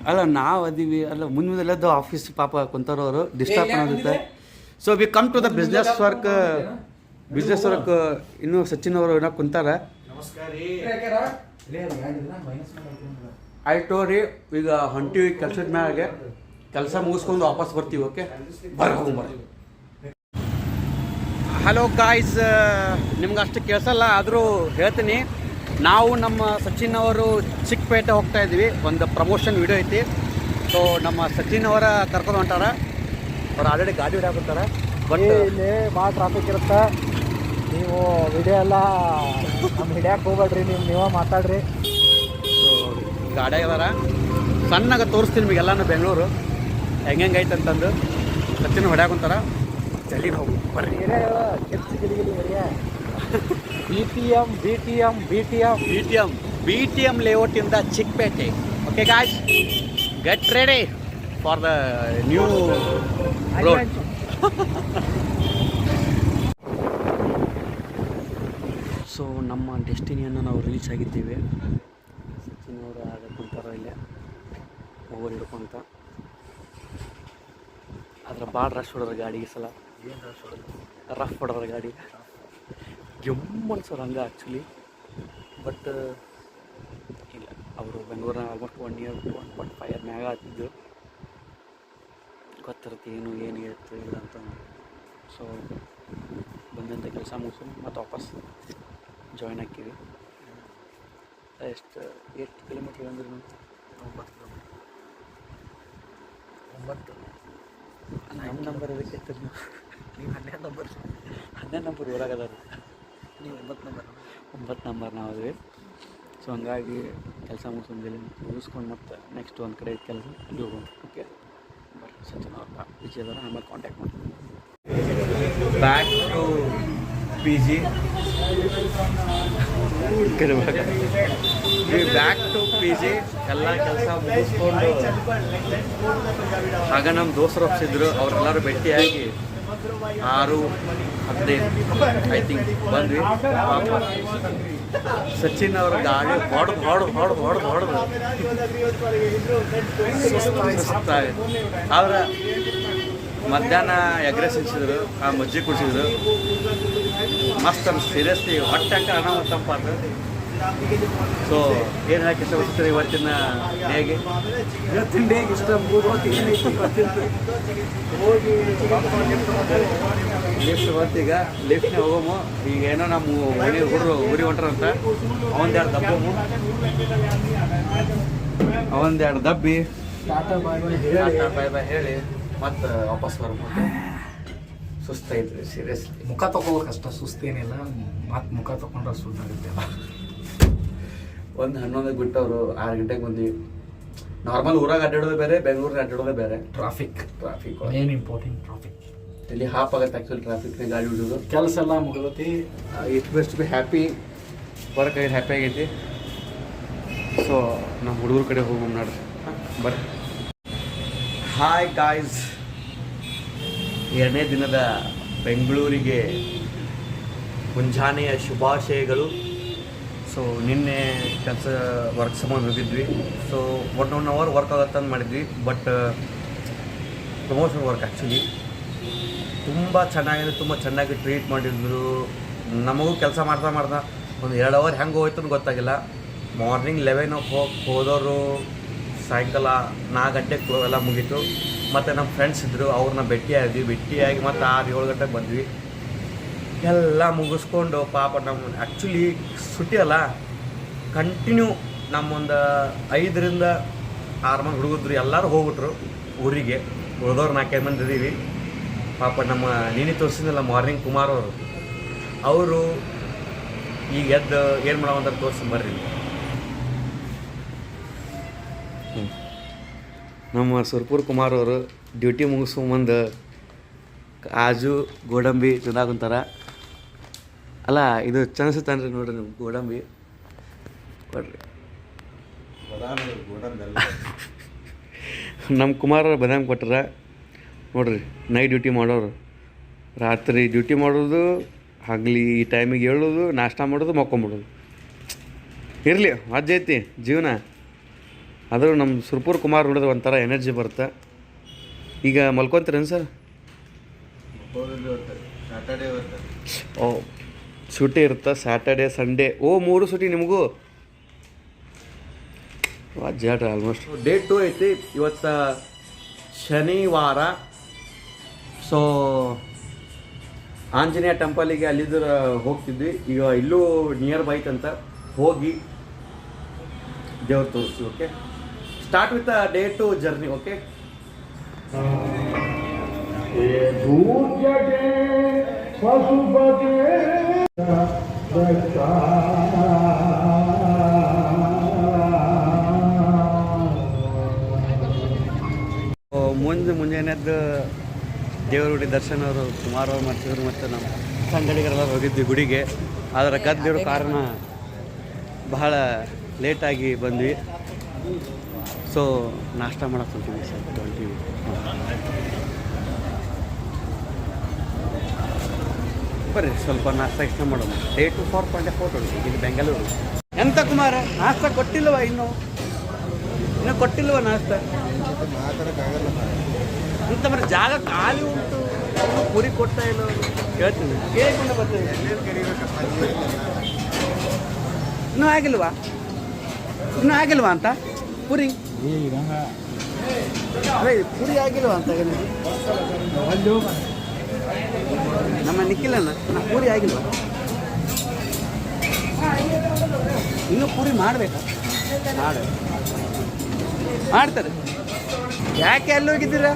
[SPEAKER 1] ಅಲ್ಲ ನಾವು ಅದೀವಿ. ಅಲ್ಲ ಮುಂದೆ ಮುಂದೆಲ್ಲದ್ದು ಆಫೀಸ್ ಪಾಪ ಕುಂತಾರವರು ಡಿಸ್ಟರ್ಬ್ ಮಾಡುತ್ತೆ so we come to the business work business work ಇನ್ನು ಸಚಿನ್ ಅವರು ಏನೋ ಕುಂತಾರ. ಆಯ್ತು ರೀ, ಈಗ ಹೊಂಟಿವಿ ಕೆಲಸದ ಮ್ಯಾಗೆ ಕೆಲಸ ಮುಗಿಸ್ಕೊಂಡು ವಾಪಸ್ ಬರ್ತೀವಿ, ಓಕೆ? ಬರ್ರಿ ಹಲೋ ಗಾಯ್ಸ್ ನಿಮ್ಗೆ ಅಷ್ಟು ಕೇಳಿಸಲ್ಲ, ಆದರೂ ಹೇಳ್ತೀನಿ. ನಾವು ನಮ್ಮ ಸಚಿನ್ ಅವರು ಚಿಕ್ಕಪೇಟೆ ಹೋಗ್ತಾ ಇದ್ವಿ ಒಂದು ಪ್ರಮೋಷನ್ ವಿಡಿಯೋ ಐತಿ. ಸೊ ನಮ್ಮ ಸಚಿನ್ ಅವರ ಕರ್ಕೊಂಡು ಹೊಂಟಾರ. ಅವ್ರು ಆಲ್ರೆಡಿ ಗಾಡಿ ಹೊಡ್ಯಾಕತ್ತಾರ ಬಟ್
[SPEAKER 2] ಇಲ್ಲಿ ಭಾಳ ಟ್ರಾಫಿಕ್ ಇರುತ್ತೆ. ನೀವು ವಿಡಿಯೋ ಎಲ್ಲ ನಮ್ಮ ಹಿಡಿಯಕ್ಕೆ ಹೋಗ್ಬೇಡ್ರಿ ನೀವು ನೀವೇ ಮಾತಾಡ್ರಿ.
[SPEAKER 1] ಗಾಡಿ ಅದಾರ. ಸಣ್ಣಗ ತೋರಿಸ್ತೀನಿ ನಿಮಗೆಲ್ಲಾನು ಬೆಂಗಳೂರು. ಹೆಂಗೆ ಐತೆ ಅಂತಂದು. ಸಚಿನ ಹೊಡ್ಯಾಕ ಒಂಥರ ಜಲ್ದಿ ಹೋಗು ಬರ್ರಿ.
[SPEAKER 2] B T M B T M B T M
[SPEAKER 1] B T M B T M ಲೇಔಟಿಂದ Chickpet. Okay guys get ready for the new road so ನಮ್ಮ ಡೆಸ್ಟಿನಿಯನ್ನು ನಾವು ರೀಚ್ ಆಗಿದ್ದೀವಿ. ಸಚಿನ್ ಅವರು ಆಗ ಕುಂತಾರ ಇಲ್ಲೇ ಓವರ್ ಹಿಡ್ಕೊಂತ ಅದರ ಭಾಳ ರಶ್ ಹೊಡೋದ್ರ ಗಾಡಿ ಈ ಸಲ. ಏನು ರಶ್ ಹೊಡೋದು ರಫ್ ಹೊಡೋದ್ರ ಗಾಡಿ. ಗೆಮ್ಮನ್ ಅನ್ಸೋರು ಹಂಗೆ ಆ್ಯಕ್ಚುಲಿ ಬಟ್ ಇಲ್ಲ ಅವರು ಬೆಂಗಳೂರಿನ almost one year one point five year ಮ್ಯಾಗ ಆಗ್ತಿದ್ದು ಗೊತ್ತಿರುತ್ತೆ ಏನು ಏನು ಇರುತ್ತೆ ಇಲ್ಲ ಅಂತ ಸೊ ಬಂದಂಥ ಕೆಲಸ ಮುಗಿಸ್ಕೊಂಡು ಮತ್ತೆ ವಾಪಸ್. ಜಾಯ್ನ್ ಹಾಕಿವಿ ಎಷ್ಟು ಎಷ್ಟು ಕಿಲೋಮೀಟ್ರ್ ಅಂದ್ರೆ ಒಂಬತ್ತು ಕಿಲೋಮೀಟ್ರ್ ಒಂಬತ್ತು. ನಮ್ಮ ನಂಬರ್ ಅದಕ್ಕೆ ನೀವು ನೀವು ಹನ್ನೆರಡು ನಂಬರ್ ಹನ್ನೆರಡು ನಂಬರ್ ಊರಾಗದಾರ ನೀವು ಒಂಬತ್ತು ನಂಬರ್ ಒಂಬತ್ತು ನಂಬರ್ ನಾವು ಅದ್ವಿ. ಸೊ ಹಂಗಾಗಿ ಕೆಲಸ ಇಲ್ಲಿ ಮುಗಿಸ್ಕೊಂಡು ಮತ್ತೆ ನೆಕ್ಸ್ಟ್ ಒಂದು ಕಡೆ ಕೆಲಸ ಅಲ್ಲಿ ಹೋಗೋಣ. ಓಕೆ ಬರ್ರಿ ಸಚಿನ್ ಅವ್ರ ವಿಜಯ್ ಅದರ ಆಮೇಲೆ ಕಾಂಟ್ಯಾಕ್ಟ್ ಮಾಡ್ತೀನಿ. Back to P G back to P G ಎಲ್ಲ ಕೆಲಸ ಮುಗಿಸ್ಕೊಂಡು ಆಗ ನಮ್ಮ ದೋಸ್ತರು ಒಪ್ಸಿದ್ರು ಅವ್ರೆಲ್ಲರೂ ಭೇಟಿಯಾಗಿ ಆರು, ಹದಿನೈದು ಐ ಥಿಂಕ್ ಬಂದ್ವಿ. ಸಚಿನ್ ಅವ್ರ ಗಾಡಿ ಹೊಡೆದು ಹೊಡೆದು ಹೊಡೆದು ಹೊಡೆದು ಹೊಡೆದು ಸುಸ್ತಾಗಿ ಅವ್ರ ಮಧ್ಯಾಹ್ನ ಎಗ್ರೆಸ್ ಸಿಕ್ಸಿದ್ರು ಆ ಮಜ್ಜಿ ಕುಡಿಸಿದ್ರು. ಮಸ್ತ್ ಅನ್ಸ್ ಸೀರಿಯಸ್ಲಿ ಹೊಟ್ಟೆ ಅನಾಹುತ ಅದು ಸೊ ಏನು ಹಾಕಿ ಇಷ್ಟಪಡ್ತೀರಿ ಇವತ್ತಿನ ಹೇಗೆ
[SPEAKER 2] ಇವತ್ತಿನ ಡೇಗೆ ಇಷ್ಟ ಗೊತ್ತಿತ್ತು
[SPEAKER 1] ಲಿಫ್ಟ್ ಬರ್ತೀಗ ಲಿಫ್ಟ್ನೇ ಹೋಗಮು. ಈಗ ಏನೋ ನಮ್ಮ ಓಣಿ ಹುಡುಗರು ಊರಿ ಹೊಂಟ್ರಂತ ಅವಂದೆರಡು ದಬ್ಬಮು ಅವಂದೆರಡು ದಬ್ಬಿ?
[SPEAKER 2] ಟಾಟಾ ಬಾಯ್ ಬಾಯ್
[SPEAKER 1] ಹೇಳಿ. ಮತ್ತೆ ವಾಪಸ್ ಬರ್ಬೋದು. ಸುಸ್ತಾಯ್ತು ಸೀರಿಯಸ್ಲಿ
[SPEAKER 2] ಮುಖ ತಗೋಬೇಕಷ್ಟ ಸುಸ್ತೇನಿಲ್ಲ ಮತ್ತೆ ಮುಖ ತಗೊಂಡ್ರೆ ಆಗುತ್ತೆ.
[SPEAKER 1] ಒಂದು ಹನ್ನೊಂದಕ್ಕೆ ಬಿಟ್ಟವರು ಆರು ಗಂಟೆಗೆ ಬಂದು ನಾರ್ಮಲ್ ಊರಾಗ ಅಡ್ಡಾಡೋದು ಬೇರೆ ಬೆಂಗಳೂರಿಗೆ ಅಡ್ಡಾಡೋದೇ ಬೇರೆ.
[SPEAKER 2] ಟ್ರಾಫಿಕ್
[SPEAKER 1] ಟ್ರಾಫಿಕ್
[SPEAKER 2] ಏನು ಇಂಪಾರ್ಟೆಂಟ್ ಟ್ರಾಫಿಕ್
[SPEAKER 1] ಇಲ್ಲಿ ಹಾಪ್ ಆಗುತ್ತೆ ಆ್ಯಕ್ಚುಲಿ ಟ್ರಾಫಿಕ್ ಗಾಡಿ ಹಿಡಿದು.
[SPEAKER 2] ಕೆಲಸ ಎಲ್ಲ ಮುಗಿದೈತಿ.
[SPEAKER 1] It best be happy work ಆಗಿ ಹ್ಯಾಪಿ ಆಗೈತಿ. ಸೊ ನಮ್ಮ ಹುಡುಗರ ಕಡೆ ಹೋಗೋಣ ನೋಡ್ರಿ. ಹಾಂ, ಬರ್ರಿ. ಹಾಯ್ ಗಾಯ್ಸ್ ಎರಡನೇ ದಿನದ ಬೆಂಗಳೂರಿಗೆ ಮುಂಜಾನೆಯ ಶುಭಾಶಯಗಳು. ಸೊ ನಿನ್ನೆ ಕೆಲಸ ವರ್ಕ್ ಸಂಬಂಧ ಹೋಗಿದ್ವಿ. So one one hour work ಆಗುತ್ತೆ ಮಾಡಿದ್ವಿ. ಬಟ್ ಪ್ರಮೋಷನ್ ವರ್ಕ್ ಆ್ಯಕ್ಚುಲಿ ತುಂಬ ಚೆನ್ನಾಗಿದೆ, ತುಂಬ ಚೆನ್ನಾಗಿ ಟ್ರೀಟ್ ಮಾಡಿದ್ರು. ನಮಗೂ ಕೆಲಸ ಮಾಡ್ತಾ ಮಾಡ್ತಾ ಒಂದು ಎರಡು ಅವರ್ ಹೆಂಗೆ ಹೋಯ್ತು ಅಂತ ಗೊತ್ತಾಗಿಲ್ಲ. ಮಾರ್ನಿಂಗ್ ಲೆವೆನ್ ಕ್ಲಾಕ್ ಹೋದವರು ಸಾಯಂಕಾಲ ನಾಲ್ಕು ಗಂಟೆಗೆ ಎಲ್ಲ ಮುಗೀತು. ಮತ್ತು ನಮ್ಮ ಫ್ರೆಂಡ್ಸ್ ಇದ್ದರು ಅವ್ರನ್ನ ಭೇಟಿಯಾದ್ವಿ. ಭೇಟಿಯಾಗಿ ಮತ್ತು ಆರು ಏಳು ಗಂಟೆಗೆ ಬಂದ್ವಿ. ಎಲ್ಲ ಮುಗಿಸ್ಕೊಂಡು ಪಾಪ ನಮ್ಮ ಆ್ಯಕ್ಚುಲಿ ಸುಟ್ಟಿ ಅಲ್ಲ ಕಂಟಿನ್ಯೂ ನಮ್ಮೊಂದು ಐದರಿಂದ ಆರು ಮಂದಿ ಹುಡುಗಿದ್ರು ಎಲ್ಲರೂ ಹೋಗ್ಬಿಟ್ರು ಊರಿಗೆ. ಉಳಿದವ್ರು ನಾಲ್ಕೈದು ಮಂದಿ ಇದ್ದೀವಿ ಪಾಪ ನಮ್ಮ ನೀನಿ ತೋರಿಸಿದ್ನಲ್ಲ ಮಾರ್ನಿಂಗ್ ಕುಮಾರ್ ಅವರು. ಅವರು ಈಗ ಎದ್ದು ಏನು ಮಾಡೋ ತೋರಿಸಿ ಬರ್ರಿ. ನಮ್ಮ ಸುರ್ಪುರ್ ಕುಮಾರ್ ಅವರು ಡ್ಯೂಟಿ ಮುಗಿಸ್ಕೊಂಬಂದು ಕಾಜು ಗೋಡಂಬಿ ತಿನ್ನಾಕುಂತಾರ ಅಲ್ಲ, ಇದು ಚನ್ಸುತ್ತಾನ್ರಿ ನೋಡ್ರಿ ನಿಮ್ಮ ಗೋಡಂಬಿ. ಕೊಡ್ರಿ. <laughs> ನಮ್ಮ ಕುಮಾರ ಬದಾಮ್ ಕೊಟ್ಟಾರ ನೋಡ್ರಿ, ನೈಟ್ ಡ್ಯೂಟಿ ಮಾಡೋರು. ರಾತ್ರಿ ಡ್ಯೂಟಿ ಮಾಡೋದು, ಹಗಲಿ ಈ ಟೈಮಿಗೆ ಹೇಳೋದು, ನಾಷ್ಟ ಮಾಡೋದು ಮಕ್ಕೊಂಬಿಡೋದು ಇರಲಿ ಐತಿ, ಜೀವನ. ಆದರೂ ನಮ್ಮ ಸುರ್ಪುರ್ ಕುಮಾರ್ ನೋಡಿದ್ರೆ ಒಂಥರ ಎನರ್ಜಿ ಬರುತ್ತೆ. ಈಗ ಮಲ್ಕೊತೀರೇನು ಸರ್? ಓ ಸೂಟಿ ಇರುತ್ತೆ? ಸ್ಯಾಟರ್ಡೆ ಸಂಡೇ ಓ, ಮೂರು ಸುಟಿ ನಿಮಗೂ? ಜಾಟ ಆಲ್ಮೋಸ್ಟ್ ಡೇಟ್ ಟು ಐತಿ. ಇವತ್ತು ಶನಿವಾರ. ಸೊ ಆಂಜನೇಯ ಟೆಂಪಲಿಗೆ ಅಲ್ಲಿದ್ರ ಹೋಗ್ತಿದ್ವಿ. ಈಗ ಇಲ್ಲೂ ನಿಯರ್ ಬೈತಂತ ಹೋಗಿ ದೇವ್ರು ತೋರಿಸಿ okay start with day two journey okay ಮುಂಜ, ಮುಂಜಾನೆದ್ದು ದೇವ್ರ ಗುಡಿ ದರ್ಶನ ಅವರು ಅವ್ರು ಮಾಡ್ತಿದ್ರು ಮತ್ತು ನಮ್ಮ ಸಂಗಡಿಗರೆಲ್ಲ ಹೋಗಿದ್ವಿ ಗುಡಿಗೆ. ಆದರೆ ಗದ್ದಿರೋ ಕಾರಣ ಬಹಳ ಲೇಟಾಗಿ ಬಂದ್ವಿ. ಸೊ, ನಾಷ್ಟ ಮಾಡಕ್ಕೆ ಸರ್ ಟ್ವೆಂಟಿ ಬರ್ರಿ, ಸ್ವಲ್ಪ ನಾಷ್ಟ ಇಷ್ಟ ಮಾಡೋಣ. Day two for point photo ಇಲ್ಲಿ ಬೆಂಗಳೂರು. ಎಂತ ಕುಮಾರ, ನಾಷ್ಟ ಕೊಟ್ಟಿಲ್ವಾ ಇನ್ನು? ಇನ್ನು ಕೊಟ್ಟಿಲ್ವಾ ನಾಷ್ಟ? ಅಂತ ಮರ ಜಾಗ ಖಾಲಿ ಉಂಟು. ಪುರಿ ಕೊಡ್ತಾ ಇಲ್ಲ. ಕೇಳ್ತೀನಿ. ಕೇಳಿಕೊಂಡು ಬರ್ತೀನಿ. ಇನ್ನೂ ಆಗಿಲ್ವಾ? ಇನ್ನೂ ಆಗಿಲ್ವಾ ಅಂತ? ಪುರಿ ಅದೇ ಪುರಿ ಆಗಿಲ್ವಾ ಅಂತ. ನಮ್ಮ ನಿಖಿಲನ್ನ ನಾ ಪೂರಿ ಆಗಿಲ್ವಾ? ಇನ್ನೂ ಪೂರಿ ಮಾಡಬೇಕಾ? ಮಾಡ ಮಾಡ್ತಾರೆ. ಯಾಕೆ ಅಲ್ಲಿ ಹೋಗಿದ್ದೀರಾ?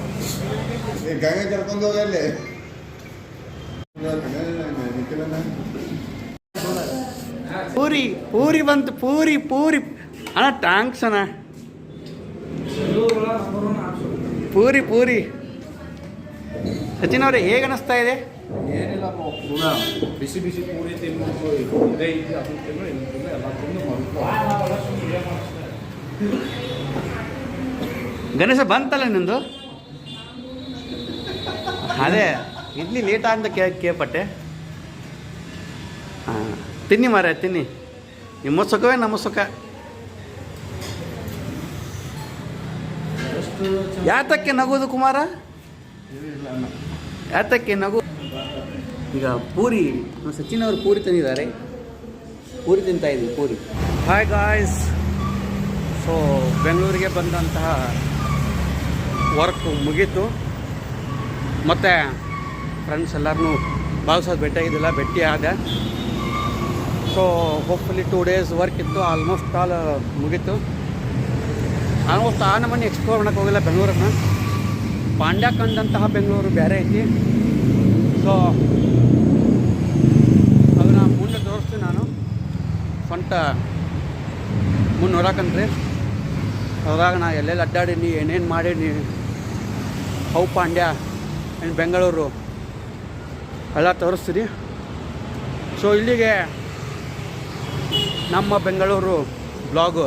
[SPEAKER 6] ಗಂಗೆ ಕರ್ಕೊಂಡು ಹೋಗಲ್ಲಿ
[SPEAKER 1] ಪೂರಿ ಪೂರಿ ಬಂತು ಪೂರಿ ಪೂರಿ. ಅಣ್ಣ ಟ್ಯಾಂಕ್ಸ್ ಅಣ್ಣ. ಪೂರಿ ಪೂರಿ. ಸಚಿನ್ ಅವರೇ ಹೇಗೆ ಅನಿಸ್ತಾ ಇದೆ?
[SPEAKER 5] ಏನಿಲ್ಲ
[SPEAKER 7] ಕೂಡ ಬಿಸಿ ಬಿಸಿ ಪೂರಿ ತಿನ್ನೋದು ಇದೇ ಇದೆ ಅದು ತಿನ್ನು ಇದು ತಿನ್ನು ಎಲ್ಲ ತಿಂದು ಮಲ್ಕೊ.
[SPEAKER 1] ಗಣೇಶ ಬಂತಲ್ಲ ನಿಂದು? ಅದೇ ಇಡ್ಲಿ ಲೇಟ್ ಅಂತ ಕೇ ಕೇಳ್ಪಟ್ಟೆ. ಹಾಂ ತಿನ್ನಿ ಮಾರ ತಿನ್ನಿ. ನಿಮ್ಮ ಸುಖವೇ ನಮ್ಮ ಸುಖ. ಯಾತಕ್ಕೆ ನಗೋದು ಕುಮಾರ? ಯಾತಕ್ಕೆ ನಗು ಈಗ ಪೂರಿ, ನಮ್ಮ ಸಚಿನ್ ಅವರು ಪೂರಿ ತಂದಿದ್ದಾರೆ. ಪೂರಿ ತಿಂತಾ ಇದ್ದೀವಿ, ಪೂರಿ. ಹಾಯ್ ಗಾಯ್ಸ್ ಸೊ ಬೆಂಗಳೂರಿಗೆ ಬಂದಂತಹ ವರ್ಕ್ ಮುಗೀತು. ಮತ್ತು ಫ್ರೆಂಡ್ಸ್ ಎಲ್ಲರೂ ಭಾಳ ಸಹ ಭೇಟಿಯಾಗಿದ್ದಿಲ್ಲ ಭೇಟಿ ಆದ. So hopefully two days work ಇತ್ತು ಆಲ್ಮೋಸ್ಟ್ ಆಲ್ ಮುಗೀತು. ಆಲ್ಮೋಸ್ಟ್ ಆ ನಮ್ಮನ್ನು ಎಕ್ಸ್ಪ್ಲೋರ್ ಮಾಡೋಕ್ಕೆ ಹೋಗಿಲ್ಲ ಬೆಂಗಳೂರನ್ನು ಪಾಂಡ್ಯ ಕಂಡಂತಹ ಬೆಂಗಳೂರು ಬೇರೆ ಐತಿ. ಸೊ ಅದನ್ನು ಮುಂದೆ ತೋರಿಸ್ತೀನಿ ನಾನು. ಸ್ವಂತ ಮುಂದೆ ನೋಡಕಂತ್ರಿ. ಅದ್ರಾಗ ನಾ ಎಲ್ಲೆಲ್ಲಿ ಅಡ್ಡಾಡೀನಿ, ಏನೇನು ಮಾಡೀನಿ. ಹೌ ಪಾಂಡ್ಯ ಏನು ಬೆಂಗಳೂರು. ಎಲ್ಲ ತೋರಿಸ್ತೀನಿ ಸೊ ಇಲ್ಲಿಗೆ ನಮ್ಮ ಬೆಂಗಳೂರು ಬ್ಲಾಗು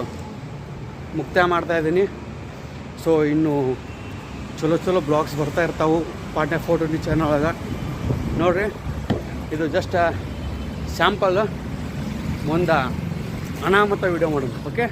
[SPEAKER 1] ಮುಕ್ತಾಯ ಮಾಡ್ತಾ ಇದ್ದೀನಿ. ಸೊ ಇನ್ನು ಚಲೋ ಚಲೋ ಬ್ಲಾಗ್ಸ್ ಬರ್ತಾ ಇರ್ತಾವೆ. ಪಾಟ್ನೆ ಫೋಟೋ ಚಾನಲ್ ಒಳಗೆ. ನೋಡಿರಿ, ಇದು ಜಸ್ಟ್ ಸ್ಯಾಂಪಲ್ ಮುಂದೆ ಅನಾಮತ ವಿಡಿಯೋ ಮಾಡೋದು ಓಕೆ